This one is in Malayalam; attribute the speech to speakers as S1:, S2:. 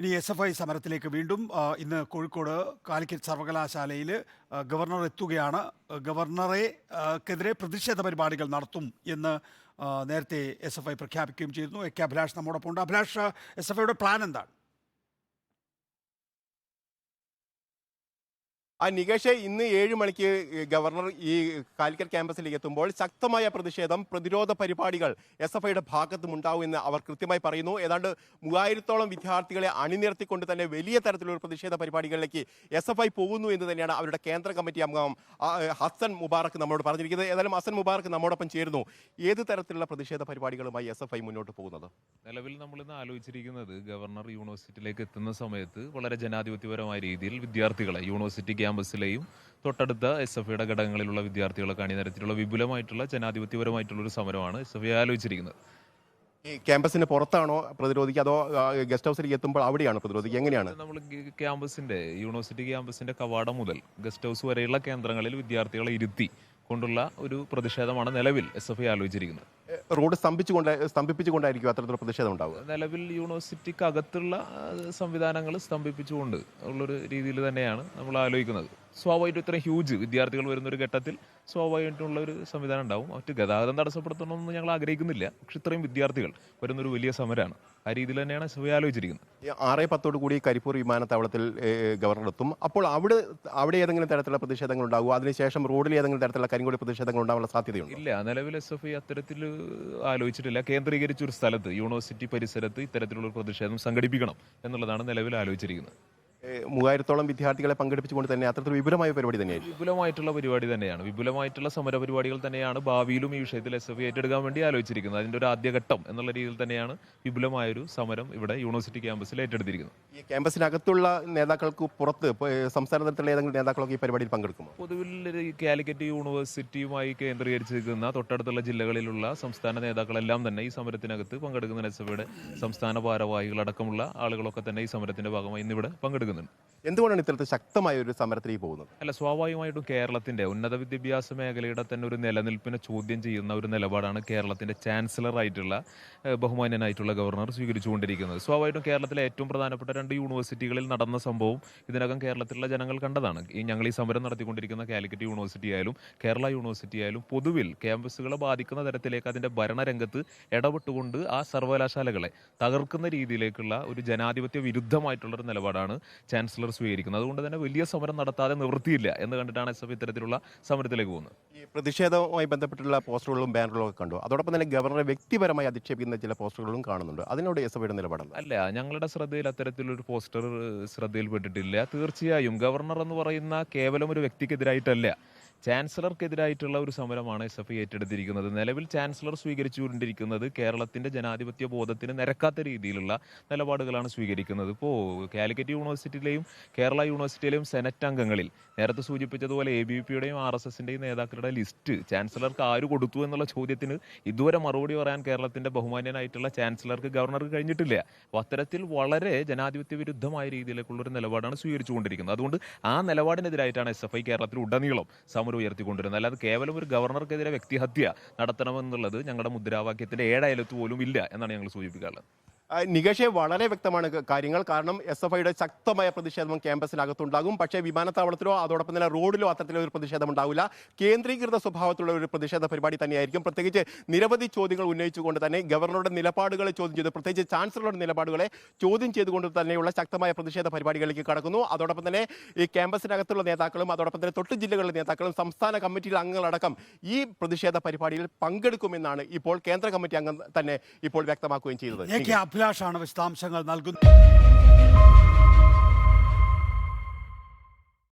S1: ഇനി എസ് എഫ് ഐ സമരത്തിലേക്ക് വീണ്ടും ഇന്ന് കോഴിക്കോട് കാലിക്കറ്റ് സർവകലാശാലയിൽ ഗവർണർ എത്തുകയാണ്. ഗവർണറെക്കെതിരെ ഗവർണറെ ക്കെതിരെ പ്രതിഷേധ പരിപാടികൾ നടത്തും എന്ന് നേരത്തെ എസ് എഫ് ഐ പ്രഖ്യാപിക്കുകയും ചെയ്തിരുന്നു. എ കെ അഭിലാഷ് നമ്മോടൊപ്പം ഉണ്ട് അഭിലാഷ് എസ് എഫ് ഐയുടെ പ്ലാൻ എന്താണ്?
S2: ആ നികേഷ് ഇന്ന് ഏഴ് മണിക്ക് ഗവർണർ ഈ കാലിക്കറ്റ് ക്യാമ്പസിലേക്ക് എത്തുമ്പോൾ ശക്തമായ പ്രതിഷേധം പ്രതിരോധ പരിപാടികൾ എസ് എഫ് ഐയുടെ ഭാഗത്തും ഉണ്ടാവുമെന്ന് അവർ കൃത്യമായി പറയുന്നു. ഏതാണ്ട് മൂവായിരത്തോളം വിദ്യാർത്ഥികളെ അണിനിരത്തിക്കൊണ്ട് തന്നെ വലിയ തരത്തിലുള്ള പ്രതിഷേധ പരിപാടികളിലേക്ക് എസ് എഫ് ഐ പോകുന്നു എന്ന് തന്നെയാണ് അവരുടെ കേന്ദ്ര കമ്മിറ്റി അംഗം ഹസൻ മുബാറക്ക് നമ്മളോട് പറഞ്ഞിരിക്കുന്നത്. ഏതായാലും ഹസൻ മുബാറക്ക് നമ്മോടൊപ്പം ചേരുന്നു. ഏത് തരത്തിലുള്ള പ്രതിഷേധ പരിപാടികളുമായി എസ് എഫ് ഐ മുന്നോട്ട് പോകുന്നത്?
S3: നിലവിൽ നമ്മൾ ഇന്ന് ആലോചിച്ചിരിക്കുന്നത് ഗവർണർ യൂണിവേഴ്സിറ്റിയിലേക്ക് എത്തുന്ന സമയത്ത് വളരെ ജനാധിപത്യപരമായ രീതിയിൽ വിദ്യാർത്ഥികളെ യൂണിവേഴ്സിറ്റി ക്യാമ്പസിലെയും തൊട്ടടുത്ത എസ് എഫ് ഐയുടെ ഘടകങ്ങളിലുള്ള വിദ്യാർത്ഥികളെ അണിനിരത്തിലുള്ള വിപുലമായിട്ടുള്ള ജനാധിപത്യപരമായിട്ടുള്ള ഒരു സമരമാണ് എസ് എഫ് ഐ ആലോചിച്ചിരിക്കുന്നത്.
S2: ഈ ക്യാമ്പസിന് പുറത്താണോ പ്രതിരോധിക്കുക? അതോ ഗസ്റ്റ് ഹൗസിലേക്ക് എത്തുമ്പോൾ അവിടെയാണോ പ്രതിരോധിക്കുക? എങ്ങനെയാണ്?
S3: നമ്മൾ ക്യാമ്പസിന്റെ യൂണിവേഴ്സിറ്റി ക്യാമ്പസിന്റെ കവാടം മുതൽ ഗസ്റ്റ് ഹൗസ് വരെയുള്ള കേന്ദ്രങ്ങളിൽ വിദ്യാർത്ഥികളെ ഇരുത്തി കൊണ്ടുള്ള ഒരു പ്രതിഷേധമാണ് നിലവിൽ എസ് എഫ് ഐ ആലോചിച്ചിരിക്കുന്നത്.
S2: റോഡ് സ്തംഭിച്ചുകൊണ്ട് സ്തംഭിപ്പിച്ചുകൊണ്ടായിരിക്കും അത്തരത്തിലുള്ള പ്രതിഷേധം ഉണ്ടാവുക.
S3: നിലവിൽ യൂണിവേഴ്സിറ്റിക്ക് അകത്തുള്ള സംവിധാനങ്ങൾ സ്തംഭിപ്പിച്ചുകൊണ്ട് ഉള്ളൊരു രീതിയിൽ തന്നെയാണ് നമ്മൾ ആലോചിക്കുന്നത്. സ്വാഭാവികമായിട്ടും ഇത്രയും ഹ്യൂജ് വിദ്യാർത്ഥികൾ വരുന്ന ഒരു ഘട്ടത്തിൽ സ്വാഭാവികമായിട്ടുള്ള ഒരു സംവിധാനം ഉണ്ടാവും. മറ്റ് ഗതാഗതം തടസ്സപ്പെടുത്തണമെന്ന് ഞങ്ങൾ ആഗ്രഹിക്കുന്നില്ല. പക്ഷെ ഇത്രയും വിദ്യാർത്ഥികൾ വരുന്നൊരു വലിയ സമരമാണ്. ആ രീതിയിൽ തന്നെയാണ് എസ് ആലോചിച്ചിരിക്കുന്നത്.
S2: ആറ് പത്തോട് കൂടി കരിപ്പൂർ വിമാനത്താവളത്തിൽ ഗവർണർ എത്തും. അപ്പോൾ അവിടെ അവിടെ ഏതെങ്കിലും തരത്തിലുള്ള പ്രതിഷേധങ്ങൾ ഉണ്ടാകും അതിനുശേഷം റോഡിൽ ഏതെങ്കിലും തരത്തിലുള്ള കരിങ്കൊടി പ്രതിഷേധങ്ങൾ ഉണ്ടാകാനുള്ള സാധ്യതയുണ്ട്?
S3: ഇല്ല. നിലവിൽ എസ് എഫ് ഐ അത്തരത്തിൽ ആലോചിച്ചിട്ടില്ല. കേന്ദ്രീകരിച്ച ഒരു സ്ഥലത്ത് യൂണിവേഴ്സിറ്റി പരിസരത്ത് ഇത്തരത്തിലുള്ള പ്രതിഷേധം സംഘടിപ്പിക്കണം എന്നുള്ളതാണ് നിലവിൽ ആലോചിച്ചിരിക്കുന്നത്.
S2: മൂവായിരത്തോളം വിദ്യാർത്ഥികളെ പങ്കെടുപ്പിച്ചുകൊണ്ട് തന്നെ അത്ര വിപുലമായ പരിപാടി തന്നെയാണ്
S3: വിപുലമായിട്ടുള്ള പരിപാടി തന്നെയാണ്. വിപുലമായിട്ടുള്ള സമര പരിപാടികൾ തന്നെയാണ് ഭാവിയിലും ഈ വിഷയത്തിൽ എസ് എഫ് ഏറ്റെടുക്കാൻ വേണ്ടി ആലോചിച്ചിരിക്കുന്നത്. അതിന്റെ ഒരു ആദ്യഘട്ടം എന്നുള്ള രീതിയിൽ തന്നെയാണ് വിപുലമായൊരു സമരം ഇവിടെ യൂണിവേഴ്സിറ്റി ക്യാമ്പസിൽ ഏറ്റെടുത്തിരിക്കുന്നത്.
S2: ഈ ക്യാമ്പസിനകത്തുള്ള നേതാക്കൾക്ക് പുറത്ത് സംസ്ഥാന തലത്തിലുള്ള ഏതെങ്കിലും നേതാക്കളൊക്കെ ഈ പരിപാടിയിൽ പങ്കെടുക്കുമോ?
S3: പൊതുവിൽ കാലിക്കറ്റ് യൂണിവേഴ്സിറ്റിയുമായി കേന്ദ്രീകരിച്ചിരിക്കുന്ന തൊട്ടടുത്തുള്ള ജില്ലകളിലുള്ള സംസ്ഥാന നേതാക്കളെല്ലാം തന്നെ ഈ സമരത്തിനകത്ത് പങ്കെടുക്കുന്ന എസ് എഫ് സംസ്ഥാന ഭാരവാഹികളടക്കമുള്ള ആളുകളൊക്കെ തന്നെ ഈ സമരത്തിന്റെ ഭാഗമായി ഇന്നിവിടെ പങ്കെടുക്കുന്നുണ്ട്
S2: എന്തുകൊണ്ടാണ് ഇത്തരത്തിൽ ശക്തമായ ഒരു സമരത്തിലേക്ക് പോകുന്നത്?
S3: അല്ല സ്വാഭാവികമായിട്ടും കേരളത്തിന്റെ ഉന്നത വിദ്യാഭ്യാസ മേഖലയുടെ തന്നെ ഒരു നിലനിൽപ്പിനെ ചോദ്യം ചെയ്യുന്ന ഒരു നിലപാടാണ് കേരളത്തിന്റെ ചാൻസലർ ആയിട്ടുള്ള ബഹുമാന്യനായിട്ടുള്ള ഗവർണർ സ്വീകരിച്ചുകൊണ്ടിരിക്കുന്നത്. സ്വാഭാവികമായിട്ടും കേരളത്തിലെ ഏറ്റവും പ്രധാനപ്പെട്ട രണ്ട് യൂണിവേഴ്സിറ്റികളിൽ നടന്ന സംഭവം ഇതിനകം കേരളത്തിലുള്ള ജനങ്ങൾ കണ്ടതാണ്. ഈ ഞങ്ങൾ ഈ സമരം നടത്തിക്കൊണ്ടിരിക്കുന്ന കാലിക്കറ്റ് യൂണിവേഴ്സിറ്റി ആയാലും കേരള യൂണിവേഴ്സിറ്റി ആയാലും പൊതുവിൽ ക്യാമ്പസുകളെ ബാധിക്കുന്ന തരത്തിലേക്ക് അതിന്റെ ഭരണരംഗത്ത് ഇടപെട്ടുകൊണ്ട് ആ സർവകലാശാലകളെ തകർക്കുന്ന രീതിയിലേക്കുള്ള ഒരു ജനാധിപത്യ വിരുദ്ധമായിട്ടുള്ള ഒരു നിലപാടാണ് ചാൻസലർ സ്വീകരിക്കുന്നത്. അതുകൊണ്ട് തന്നെ വലിയ സമരം നടത്താതെ നിവൃത്തിയില്ല എന്ന് കണ്ടിട്ടാണ് എസ് എഫ് ഇത്തരത്തിലുള്ള സമരത്തിലേക്ക് പോകുന്നത്.
S2: ഈ പ്രതിഷേധവുമായി ബന്ധപ്പെട്ടുള്ള പോസ്റ്ററുകളും ബാനറുകളും ഒക്കെ കണ്ടു. അതോടൊപ്പം തന്നെ ഗവർണറെ വ്യക്തിപരമായി അധിക്ഷേപിക്കുന്ന ചില പോസ്റ്ററുകളും കാണുന്നുണ്ട്. അതിനോട് എസ് എഫ്ഐയുടെ നിലപാടല്ല
S3: അല്ല ഞങ്ങളുടെ ശ്രദ്ധയിൽ അത്തരത്തിലൊരു പോസ്റ്റർ ശ്രദ്ധയിൽപ്പെട്ടിട്ടില്ല തീർച്ചയായും ഗവർണർ എന്ന് പറയുന്ന കേവലം ഒരു വ്യക്തിക്കെതിരായിട്ടല്ല. ചാൻസലർക്കെതിരായിട്ടുള്ള ഒരു സമരമാണ് എസ് എഫ് ഐ ഏറ്റെടുത്തിരിക്കുന്നത്. നിലവിൽ ചാൻസലർ സ്വീകരിച്ചുകൊണ്ടിരിക്കുന്നത് കേരളത്തിന്റെ ജനാധിപത്യ ബോധത്തിന് നിരക്കാത്ത രീതിയിലുള്ള നിലപാടുകളാണ് സ്വീകരിക്കുന്നത്. ഇപ്പോൾ കാലിക്കറ്റ് യൂണിവേഴ്സിറ്റിയിലെയും കേരള യൂണിവേഴ്സിറ്റിയിലെയും സെനറ്റ് അംഗങ്ങളിൽ നേരത്തെ സൂചിപ്പിച്ചതുപോലെ എ ബി പിയുടെയും ആർ എസ് എസിന്റെയും നേതാക്കളുടെ ലിസ്റ്റ് ചാൻസലർക്ക് ആര് കൊടുത്തു എന്നുള്ള ചോദ്യത്തിന് ഇതുവരെ മറുപടി പറയാൻ കേരളത്തിന്റെ ബഹുമാന്യനായിട്ടുള്ള ചാൻസലർക്ക് ഗവർണർക്ക് കഴിഞ്ഞിട്ടില്ല. അപ്പോൾ അത്തരത്തിൽ വളരെ ജനാധിപത്യ വിരുദ്ധമായ രീതിയിലേക്കുള്ള ഒരു നിലപാടാണ് സ്വീകരിച്ചുകൊണ്ടിരിക്കുന്നത്. അതുകൊണ്ട് ആ നിലപാടിനെതിരായിട്ടാണ് എസ് എഫ് ഐ കേരളത്തിൽ ഉടനീളം ഉയർത്തിക്കൊണ്ടിരുന്നത് അല്ലാതെ കേവലം ഒരു ഗവർണർക്കെതിരെ വ്യക്തിഹത്യ നടത്തണമെന്നുള്ളത് ഞങ്ങളുടെ മുദ്രാവാക്യത്തിന്റെ ഏഴയലത്ത് പോലും ഇല്ല എന്നാണ് ഞങ്ങൾ സൂചിപ്പിക്കാറുള്ളത്.
S2: നികേഷെ വളരെ വ്യക്തമാണ് കാര്യങ്ങൾ. കാരണം എസ് എഫ് ഐയുടെ ശക്തമായ പ്രതിഷേധം ക്യാമ്പസിനകത്തുണ്ടാകും. പക്ഷേ വിമാനത്താവളത്തിലോ അതോടൊപ്പം തന്നെ റോഡിലോ അത്തരത്തിലൊരു പ്രതിഷേധം ഉണ്ടാവില്ല കേന്ദ്രീകൃത സ്വഭാവത്തിലുള്ള ഒരു പ്രതിഷേധ പരിപാടി തന്നെയായിരിക്കും. പ്രത്യേകിച്ച് നിരവധി ചോദ്യങ്ങൾ ഉന്നയിച്ചുകൊണ്ട് തന്നെ ഗവർണറുടെ നിലപാടുകളെ ചോദ്യം ചെയ്ത് പ്രത്യേകിച്ച് ചാൻസലറുടെ നിലപാടുകളെ ചോദ്യം ചെയ്തുകൊണ്ട് തന്നെയുള്ള ശക്തമായ പ്രതിഷേധ പരിപാടികളിലേക്ക് കടക്കുന്നു. അതോടൊപ്പം തന്നെ ഈ ക്യാമ്പസിനകത്തുള്ള നേതാക്കളും അതോടൊപ്പം തന്നെ തൊട്ട് ജില്ലകളിലെ നേതാക്കളും സംസ്ഥാന കമ്മിറ്റിയിലെ അംഗങ്ങളടക്കം ഈ പ്രതിഷേധ പരിപാടിയിൽ പങ്കെടുക്കുമെന്നാണ് ഇപ്പോൾ കേന്ദ്ര കമ്മിറ്റി അംഗം തന്നെ ഇപ്പോൾ വ്യക്തമാക്കുകയും ചെയ്തത്.
S1: അഭിലാഷാണ് വിശദാംശങ്ങൾ നൽകുന്നത്.